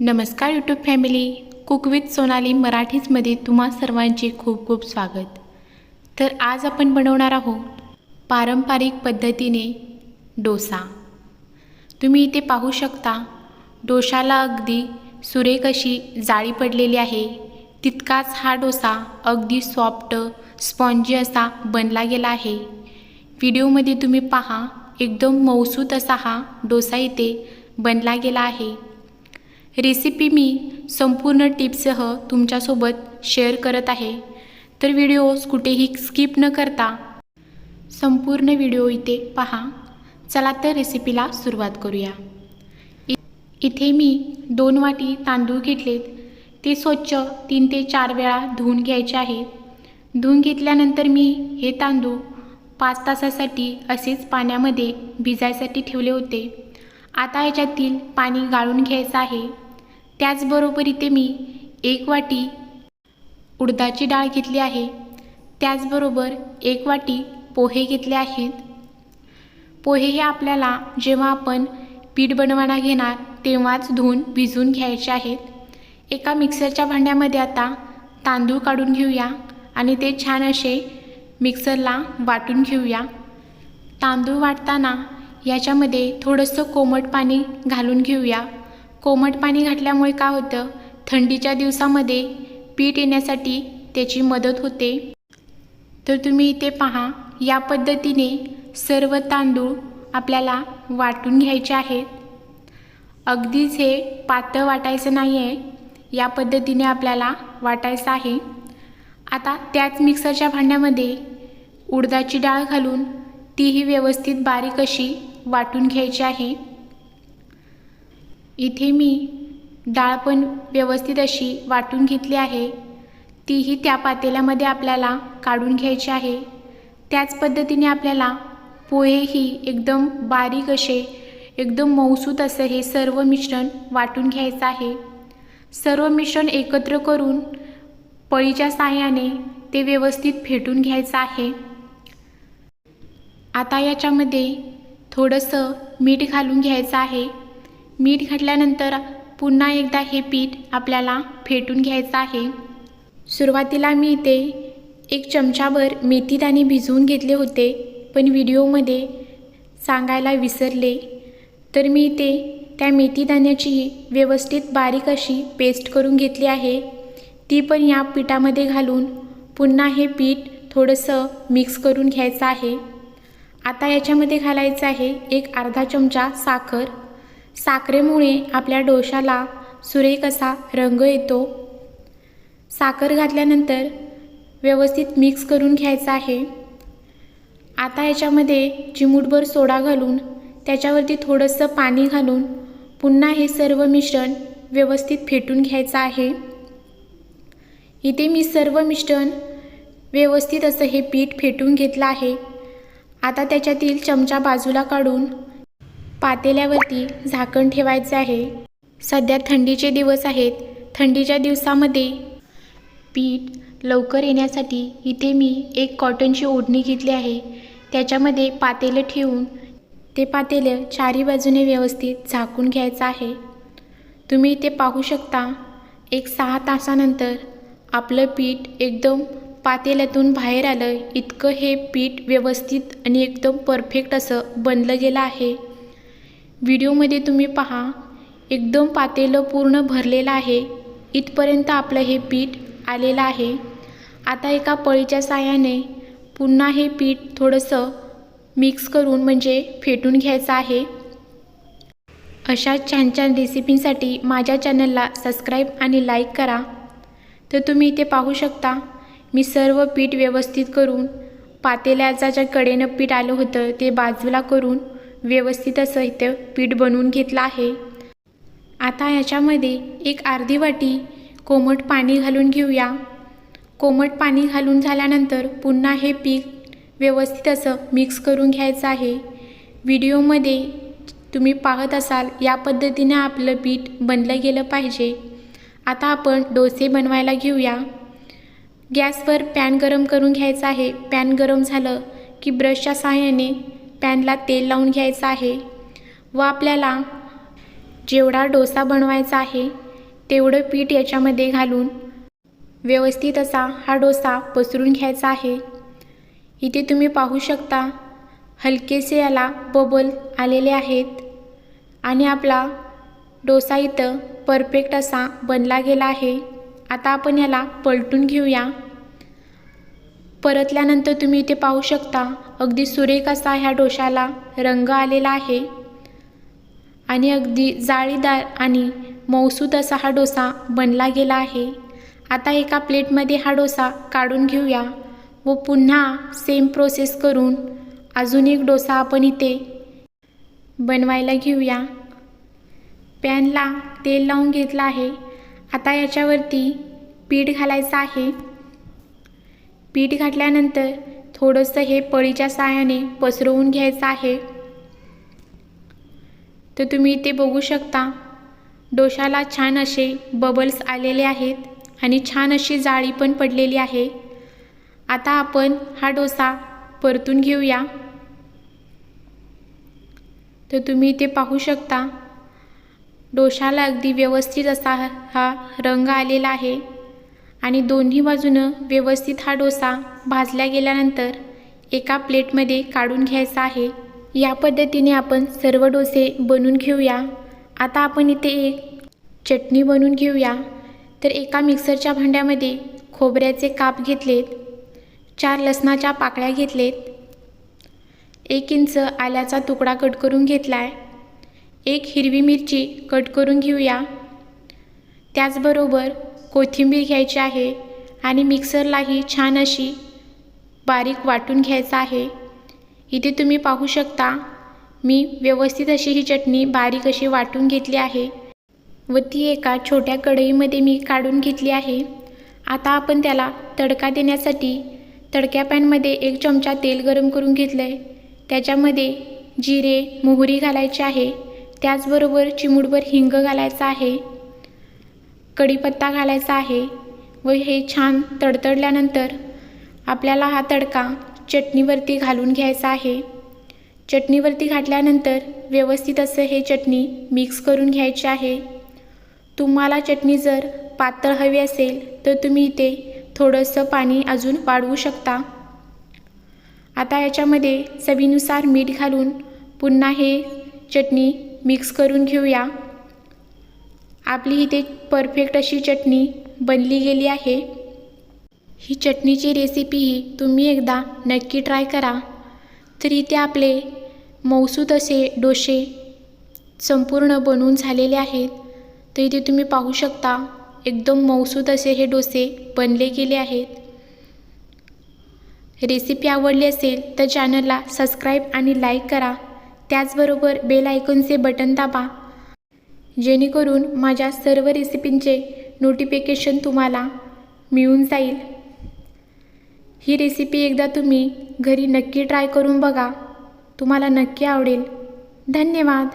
नमस्कार YouTube family cook with Sonali मराठीजमध्ये तुम्हा सर्वांचे खूप खूप स्वागत. तर आज आपण बनवणार आहोत पारंपरिक पद्धतीने डोसा. तुम्ही इथे पाहू शकता डोशाला अगदी सुरेख अशी जाळी पडलेली आहे. तितकाच हा डोसा अगदी सॉफ्ट स्पॉन्जी असा बनला गेला आहे. व्हिडिओमध्ये तुम्ही पहा एकदम मऊसूत असा हा डोसा इथे बनला गेला आहे. रेसिपी मी संपूर्ण टिप्ससह तुमच्यासोबत शेअर करत आहे. तर व्हिडिओज कुठेही स्किप न करता संपूर्ण व्हिडिओ इथे पहा. चला तर रेसिपीला सुरुवात करूया. इ इथे मी दोन वाटी तांदूळ घेतलेत. ते स्वच्छ तीन ते चार वेळा धुवून घ्यायचे आहेत. धुवून घेतल्यानंतर मी हे तांदूळ पाच तासासाठी असेच पाण्यामध्ये भिजायसाठी ठेवले होते. आता याच्यातील पाणी गाळून घ्यायचं आहे. त्याचबरोबर इथे मी एक वाटी उडदाची डाळ घेतली आहे. त्याचबरोबर एक वाटी पोहे घेतले आहेत. पोहे हे आपल्याला जेव्हा आपण पीठ बनवायला घेणार तेव्हाच धुवून भिजवून घ्यायचे आहेत. एका मिक्सरच्या भांड्यामध्ये आता तांदूळ काढून घेऊया आणि ते छान असे मिक्सरला वाटून घेऊया. तांदूळ वाटताना याच्यामध्ये थोडंसं कोमट पाणी घालून घेऊया. कोमट पाणी घातल्यामुळे काय होतं? थंडीच्या दिवसामध्ये पीठ येण्यासाठी त्याची मदत होते. तर तुम्ही इथे पहा या पद्धतीने सर्व तांदूळ आपल्याला वाटून घ्यायचे आहेत. अगदीच हे पातळ वाटायचं नाही आहे या पद्धतीने आपल्याला वाटायचं आहे. आता त्याच मिक्सरच्या भांड्यामध्ये उडदाची डाळ घालून तीही व्यवस्थित बारीक अशी वाटून घ्यायची आहे. इथे मी डाळ पण व्यवस्थित अशी वाटून घेतली आहे. तीही त्या पातेल्यामध्ये आपल्याला काढून घ्यायची आहे. त्याच पद्धतीने आपल्याला पोहेही एकदम बारीक असे एकदम मऊसूत असं हे सर्व मिश्रण वाटून घ्यायचं आहे. सर्व मिश्रण एकत्र करून पळीच्या साह्याने ते व्यवस्थित फेटून घ्यायचं आहे. आता याच्यामध्ये थोडंसं मीठ घालून घ्यायचं आहे. मीठ घातल्यानंतर पुन्हा एकदा हे पीठ आपल्याला फेटून घ्यायचं आहे. सुरुवातीला मी इथे एक चमचाभर मेथीदाणे भिजवून घेतले होते पण व्हिडिओमध्ये सांगायला विसरले. तर मी इथे त्या मेथीदाण्याची व्यवस्थित बारीक अशी पेस्ट करून घेतली आहे. ती पण या पिठामध्ये घालून पुन्हा हे पीठ थोडंसं मिक्स करून घ्यायचं आहे. आता याच्यामध्ये घालायचं आहे एक अर्धा चमचा साखर. साखरेमुळे आपल्या डोशाला सुरेख असा रंग येतो. साखर घातल्यानंतर व्यवस्थित मिक्स करून घ्यायचं आहे. आता याच्यामध्ये चिमूटभर सोडा घालून त्याच्यावरती थोडंसं पाणी घालून पुन्हा हे सर्व मिश्रण व्यवस्थित फेटून घ्यायचं आहे. इथे मी सर्व मिश्रण व्यवस्थित असं हे पीठ फेटून घेतलं आहे. आता त्याच्यातील चमचा बाजूला काढून पातेल्यावरती झाकण ठेवायचं आहे. सध्या थंडीचे दिवस आहेत. थंडीच्या दिवसामध्ये पीठ लवकर येण्यासाठी इथे मी एक कॉटनची ओढणी घेतली आहे. त्याच्यामध्ये पातेलं ठेवून ते पातेलं चारी बाजूने व्यवस्थित झाकून घ्यायचं आहे. तुम्ही इथे पाहू शकता एक सहा तासानंतर आपलं पीठ एकदम पातेल्यातून बाहेर आलं. इतकं हे पीठ व्यवस्थित आणि एकदम परफेक्ट असं बनलं गेलं आहे. व्हिडिओमध्ये तुम्ही पहा एकदम पातेलं पूर्ण भरलेलं आहे. इथपर्यंत आपलं हे पीठ आलेलं आहे. आता एका पळीच्या साह्याने पुन्हा हे पीठ थोडंसं मिक्स करून म्हणजे फेटून घ्यायचं आहे. अशा छान छान रेसिपींसाठी माझ्या चॅनलला सबस्क्राईब आणि लाईक करा. तर तुम्ही इथे पाहू शकता मी सर्व पीठ व्यवस्थित करून पातेल्याचा ज्या कडेनं पीठ आलं होतं ते बाजूला करून व्यवस्थित असं इथं पीठ बनवून घेतलं आहे. आता याच्यामध्ये एक अर्धी वाटी कोमट पाणी घालून घेऊया. कोमट पाणी घालून झाल्यानंतर पुन्हा हे पीठ व्यवस्थित असं मिक्स करून घ्यायचं आहे. व्हिडिओमध्ये तुम्ही पाहत असाल या पद्धतीने आपलं पीठ बनलं गेलं पाहिजे. आता आपण डोसे बनवायला घेऊया. गॅसवर पॅन गरम करून घ्यायचं आहे. पॅन गरम झालं की ब्रशच्या सहाय्याने पॅनला तेल लावून घ्यायचं आहे व आपल्याला जेवढा डोसा बनवायचा आहे तेवढं पीठ याच्यामध्ये घालून व्यवस्थित असा हा डोसा पसरून घ्यायचा आहे. इथे तुम्ही पाहू शकता हलकेसे याला बबल आलेले आहेत आणि आपला डोसा इथं परफेक्ट असा बनला गेला आहे. आता आपण याला पलटून घेऊया. परतल्यानंतर तुम्ही इथे पाहू शकता अगदी सुरेख असा ह्या डोशाला रंग आलेला आहे. आणि अगदी जाळीदार आणि मौसूद असा हा डोसा बनला गेला आहे. आता एका प्लेटमध्ये हा डोसा काढून घेऊया व पुन्हा सेम प्रोसेस करून अजून एक डोसा आपण इथे बनवायला घेऊया. पॅनला तेल लावून घेतलं आहे. आता याच्यावरती पीठ घालायचं आहे. पीठ घातल्यानंतर थोडंसं हे पळीच्या साहाय्याने पसरवून घ्यायचं आहे. तर तुम्ही इथे बघू शकता डोशाला छान असे बबल्स आलेले आहेत आणि छान अशी जाळी पण पडलेली आहे. आता आपण हा डोसा परतून घेऊया. तर तुम्ही इथे पाहू शकता डोशाला अगदी व्यवस्थित असा हा रंग आलेला आहे. आणि दोन्ही बाजूनं व्यवस्थित हा डोसा भाजल्या गेल्यानंतर एका प्लेटमध्ये काढून घ्यायचा आहे. या पद्धतीने आपण सर्व डोसे बनवून घेऊया. आता आपण इथे एक चटणी बनवून घेऊया. तर एका मिक्सरच्या भांड्यामध्ये खोबऱ्याचे काप घेतलेत. चार लसणाच्या पाकळ्या घेतलेत. एक इंच आल्याचा तुकडा कट करून घेतला आहे एक हिरवी मिरची कट करून घेऊया. त्याचबरोबर कोथिंबीर घ्यायची आहे आणि मिक्सरलाही छान अशी बारीक वाटून घ्यायचं आहे. इथे तुम्ही पाहू शकता मी व्यवस्थित अशी ही चटणी बारीक अशी वाटून घेतली आहे व ती एका छोट्या कढईमध्ये मी काढून घेतली आहे. आता आपण त्याला तडका देण्यासाठी तडक्या पॅनमध्ये एक चमचा तेल गरम करून घेतलं आहे त्याच्यामध्ये जिरे मोहरी घालायची आहे. त्याचबरोबर चिमूटभर हिंग घालायचं आहे. कढीपत्ता घालायचा आहे व हे छान तडतडल्यानंतर आपल्याला हा तडका चटणीवरती घालून घ्यायचा आहे. चटणीवरती घातल्यानंतर व्यवस्थित असं हे चटणी मिक्स करून घ्यायची आहे. तुम्हाला चटणी जर पातळ हवी असेल तर तुम्ही इथे थोडंसं पाणी अजून वाढवू शकता. आता याच्यामध्ये चवीनुसार मीठ घालून पुन्हा हे चटणी मिक्स करून घेऊया. आपली इथे परफेक्ट अशी चटणी बनली गेली आहे. ही चटणीची रेसिपी ही तुम्ही एकदा नक्की ट्राय करा. तर इथे आपले मौसूद असे डोसे संपूर्ण बनवून झालेले आहेत. तर इथे तुम्ही पाहू शकता एकदम मौसूद असे हे डोसे बनले गेले आहेत. रेसिपी आवडली असेल तर चॅनलला सबस्क्राईब आणि लाईक करा. त्याचबरोबर बेल आयकॉनचे बटन दाबा. जेणेकरून माझ्या सर्व रेसिपींचे नोटिफिकेशन तुम्हाला मिळून जाईल. ही रेसिपी एकदा तुम्ही घरी नक्की ट्राय करून बघा. तुम्हाला नक्की आवडेल. धन्यवाद.